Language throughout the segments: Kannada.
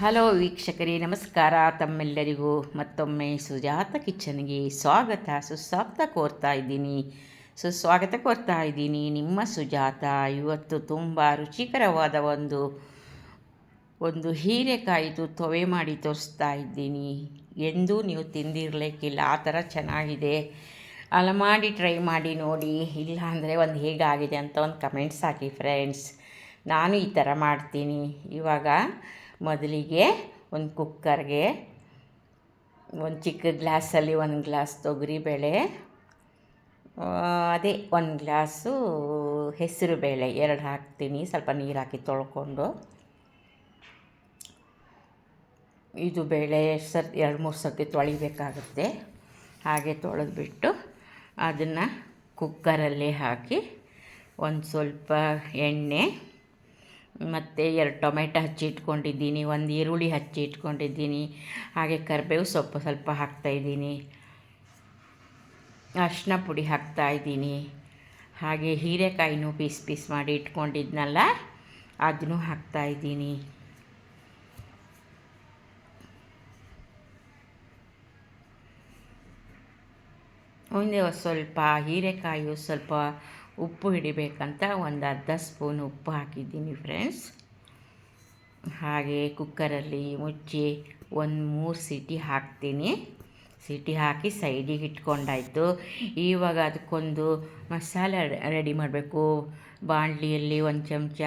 ಹಲೋ ವೀಕ್ಷಕರೇ, ನಮಸ್ಕಾರ. ತಮ್ಮೆಲ್ಲರಿಗೂ ಮತ್ತೊಮ್ಮೆ ಸುಜಾತ ಕಿಚನ್ಗೆ ಸ್ವಾಗತ. ಸುಸ್ವಾಗತ ಕೋರ್ತಾ ಇದ್ದೀನಿ. ಸುಸ್ವಾಗತ ಕೋರ್ತಾ ಇದ್ದೀನಿ. ನಿಮ್ಮ ಸುಜಾತ ಇವತ್ತು ತುಂಬ ರುಚಿಕರವಾದ ಒಂದು ಒಂದು ಹೀರೆಕಾಯಿದು ತೊವೆ ಮಾಡಿ ತೋರಿಸ್ತಾ ಇದ್ದೀನಿ. ಎಂದೂ ನೀವು ತಿಂದಿರಲಿಕ್ಕಿಲ್ಲ. ಆ ಥರ ಚೆನ್ನಾಗಿದೆ. ಅಲ್ಲ, ಮಾಡಿ ಟ್ರೈ ಮಾಡಿ ನೋಡಿ. ಇಲ್ಲ ಅಂದರೆ ಒಂದು ಹೇಗಾಗಿದೆ ಅಂತ ಒಂದು ಕಮೆಂಟ್ಸ್ ಹಾಕಿ, ಫ್ರೆಂಡ್ಸ್. ನಾನು ಈ ಥರ ಮಾಡ್ತೀನಿ. ಇವಾಗ ಮೊದಲಿಗೆ ಒಂದು ಕುಕ್ಕರ್ಗೆ ಒಂದು ಚಿಕ್ಕ ಗ್ಲಾಸಲ್ಲಿ ಒಂದು ಗ್ಲಾಸ್ ತೊಗರಿಬೇಳೆ ಅದೇ ಒಂದು ಗ್ಲಾಸು ಹೆಸರು ಬೇಳೆ, ಎರಡು ಹಾಕ್ತೀನಿ, ಸ್ವಲ್ಪ ನೀರು ಹಾಕಿ ತೊಳ್ಕೊಂಡು. ಇದು ಬೇಳೆ ಸರ್, ಎರಡು ಮೂರು ಸರ್ತಿ ತೊಳಿಬೇಕಾಗುತ್ತೆ. ಹಾಗೆ ತೊಳೆದ್ಬಿಟ್ಟು ಅದನ್ನು ಕುಕ್ಕರಲ್ಲಿ ಹಾಕಿ ಒಂದು ಸ್ವಲ್ಪ ಎಣ್ಣೆ ಮತ್ತು ಎರಡು ಟೊಮೆಟೊ ಹಚ್ಚಿ ಇಟ್ಕೊಂಡಿದ್ದೀನಿ, ಒಂದು ಈರುಳ್ಳಿ ಹಚ್ಚಿ ಇಟ್ಕೊಂಡಿದ್ದೀನಿ, ಹಾಗೆ ಕರಿಬೇವು ಸೊಪ್ಪು ಸ್ವಲ್ಪ ಹಾಕ್ತಾಯಿದ್ದೀನಿ ಅರಿಶಿನ ಪುಡಿ ಹಾಕ್ತಾಯಿದ್ದೀನಿ ಹಾಗೆ ಹೀರೆಕಾಯಿನೂ ಪೀಸ್ ಪೀಸ್ ಮಾಡಿ ಇಟ್ಕೊಂಡಿದ್ನಲ್ಲ, ಅದನ್ನು ಹಾಕ್ತಾಯಿದ್ದೀನಿ ಒಂದು ಸ್ವಲ್ಪ ಹೀರೆಕಾಯಿ ಸ್ವಲ್ಪ ಉಪ್ಪು ಹಿಡಿಬೇಕಂತ ಒಂದು ಅರ್ಧ ಸ್ಪೂನ್ ಉಪ್ಪು ಹಾಕಿದ್ದೀನಿ ಫ್ರೆಂಡ್ಸ್ ಹಾಗೆ ಕುಕ್ಕರಲ್ಲಿ ಮುಚ್ಚಿ ಒಂದು ಮೂರು ಸೀಟಿ ಹಾಕ್ತೀನಿ. ಸೀಟಿ ಹಾಕಿ ಸೈಡಿಗೆ ಇಟ್ಕೊಂಡಾಯಿತು. ಇವಾಗ ಅದಕ್ಕೊಂದು ಮಸಾಲೆ ರೆಡಿ ಮಾಡಬೇಕು. ಬಾಣಲಿಯಲ್ಲಿ ಒಂದು ಚಮಚ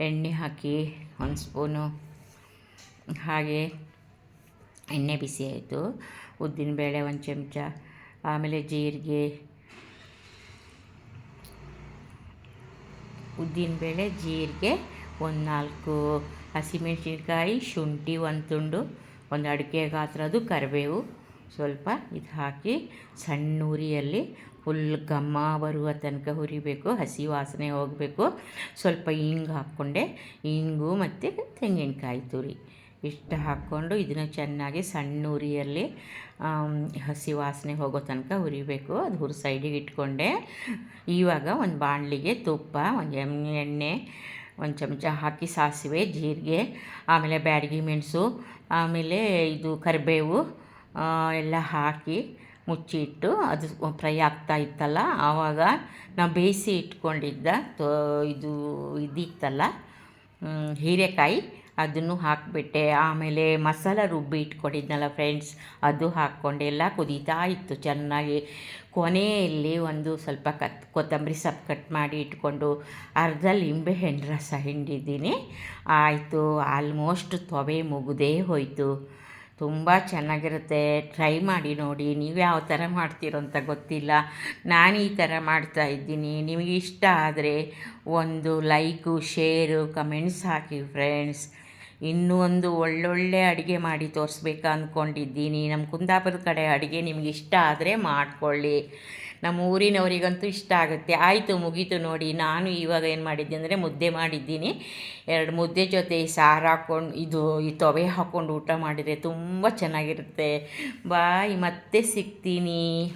ಎಣ್ಣೆ ಹಾಕಿ ಒಂದು ಸ್ಪೂನು. ಹಾಗೆ ಎಣ್ಣೆ ಬಿಸಿ ಆಯಿತು. ಉದ್ದಿನಬೇಳೆ ಒಂದು ಚಮಚ. ಆಮೇಲೆ ಜೀರಿಗೆ ಉದ್ದಿನಬೇಳೆ ಜೀರಿಗೆ ಒಂದು ನಾಲ್ಕು ಹಸಿಮೆಣಸಿನ್ಕಾಯಿ, ಶುಂಠಿ ಒಂದು ತುಂಡು, ಒಂದು ಅಡಿಕೆ ಗಾತ್ರದ್ದು ಕರಿಬೇವು. ಸ್ವಲ್ಪ ಇದು ಹಾಕಿ ಸಣ್ಣ ಉರಿಯಲ್ಲಿ ಫುಲ್ ಘಮ್ಮ ಬರುವ ತನಕ ಹುರಿಬೇಕು, ಹಸಿ ವಾಸನೆ ಹೋಗಬೇಕು. ಸ್ವಲ್ಪ ಇಂಗು ಹಾಕ್ಕೊಂಡೆ, ಹಿಂಗು ಮತ್ತು ತೆಂಗಿನಕಾಯಿ ತುರಿ. ಇಷ್ಟು ಹಾಕ್ಕೊಂಡು ಇದನ್ನು ಚೆನ್ನಾಗಿ ಸಣ್ಣ ಉರಿಯಲ್ಲಿ ಹಸಿ ವಾಸನೆ ಹೋಗೋ ತನಕ ಹುರಿಬೇಕು ಅದು ಹುರಿ ಸೈಡಿಗೆ ಇಟ್ಕೊಂಡೆ. ಇವಾಗ ಒಂದು ಬಾಣಲಿಗೆ ತುಪ್ಪ, ಒಂದು ಎಣ್ಣೆ ಎಣ್ಣೆ, ಒಂದು ಚಮಚ ಹಾಕಿ ಸಾಸಿವೆ, ಜೀರಿಗೆ, ಆಮೇಲೆ ಬ್ಯಾಡಗಿ ಮೆಣಸು, ಆಮೇಲೆ ಇದು ಕರಿಬೇವು ಎಲ್ಲ ಹಾಕಿ ಮುಚ್ಚಿಟ್ಟು ಅದು ಫ್ರೈ ಆಗ್ತಾ ಇತ್ತಲ್ಲ, ಆವಾಗ ನಾವು ಬೇಯಿಸಿ ಇಟ್ಕೊಂಡಿದ್ದ ತೋ, ಇದು ಇದಿತ್ತಲ್ಲ ಹೀರೆಕಾಯಿ. ಅದನ್ನು ಹಾಕಿಬಿಟ್ಟೆ. ಆಮೇಲೆ ಮಸಾಲ ರುಬ್ಬಿ ಇಟ್ಕೊಂಡಿದ್ನಲ್ಲ ಫ್ರೆಂಡ್ಸ್ ಅದು ಹಾಕ್ಕೊಂಡೆಲ್ಲ ಕುದೀತಾ ಇತ್ತು ಚೆನ್ನಾಗಿ. ಕೊನೆಯಲ್ಲಿ ಒಂದು ಸ್ವಲ್ಪ ಕತ್, ಕೊತ್ತಂಬರಿ ಸೊಪ್ಪು ಕಟ್ ಮಾಡಿ ಇಟ್ಕೊಂಡು ಅರ್ಧ ಲಿಂಬೆ ಹೆಣ್ಣು ರಸ ಹಿಂಡಿದ್ದೀನಿ. ಆಯಿತು ಆಲ್ಮೋಸ್ಟ್ ತೊವೆ ಮುಗುದೇ ಹೋಯಿತು. ತುಂಬ ಚೆನ್ನಾಗಿರುತ್ತೆ. ಟ್ರೈ ಮಾಡಿ ನೋಡಿ. ನೀವು ಯಾವ ಥರ ಮಾಡ್ತೀರೋ ಅಂತ ಗೊತ್ತಿಲ್ಲ. ನಾನು ಈ ಥರ ಮಾಡ್ತಾ ಇದ್ದೀನಿ. ನಿಮಗೆ ಇಷ್ಟ ಆದರೆ ಒಂದು ಲೈಕು ಶೇರು ಕಮೆಂಟ್ಸ್ ಹಾಕಿ ಫ್ರೆಂಡ್ಸ್ ಇನ್ನೂ ಒಂದು ಒಳ್ಳೊಳ್ಳೆ ಅಡುಗೆ ಮಾಡಿ ತೋರಿಸ್ಬೇಕು ಅಂದ್ಕೊಂಡಿದ್ದೀನಿ. ನಮ್ಮ ಕುಂದಾಪುರದ ಕಡೆ ಅಡುಗೆ ನಿಮ್ಗೆ ಇಷ್ಟ ಆದರೆ ಮಾಡಿಕೊಳ್ಳಿ. ನಮ್ಮ ಊರಿನವರಿಗಂತೂ ಇಷ್ಟ ಆಗುತ್ತೆ. ಆಯಿತು, ಮುಗೀತು ನೋಡಿ. ನಾನು ಇವಾಗ ಏನು ಮಾಡಿದ್ದೆ ಅಂದರೆ ಮುದ್ದೆ ಮಾಡಿದ್ದೀನಿ. ಎರಡು ಮುದ್ದೆ ಜೊತೆ ಸಾರು ಹಾಕ್ಕೊಂಡು, ಇದು, ಈ ತೊವೆ ಹಾಕ್ಕೊಂಡು ಊಟ ಮಾಡಿದರೆ ತುಂಬ ಚೆನ್ನಾಗಿರುತ್ತೆ. ಬಾಯ್, ಮತ್ತೆ ಸಿಗ್ತೀನಿ.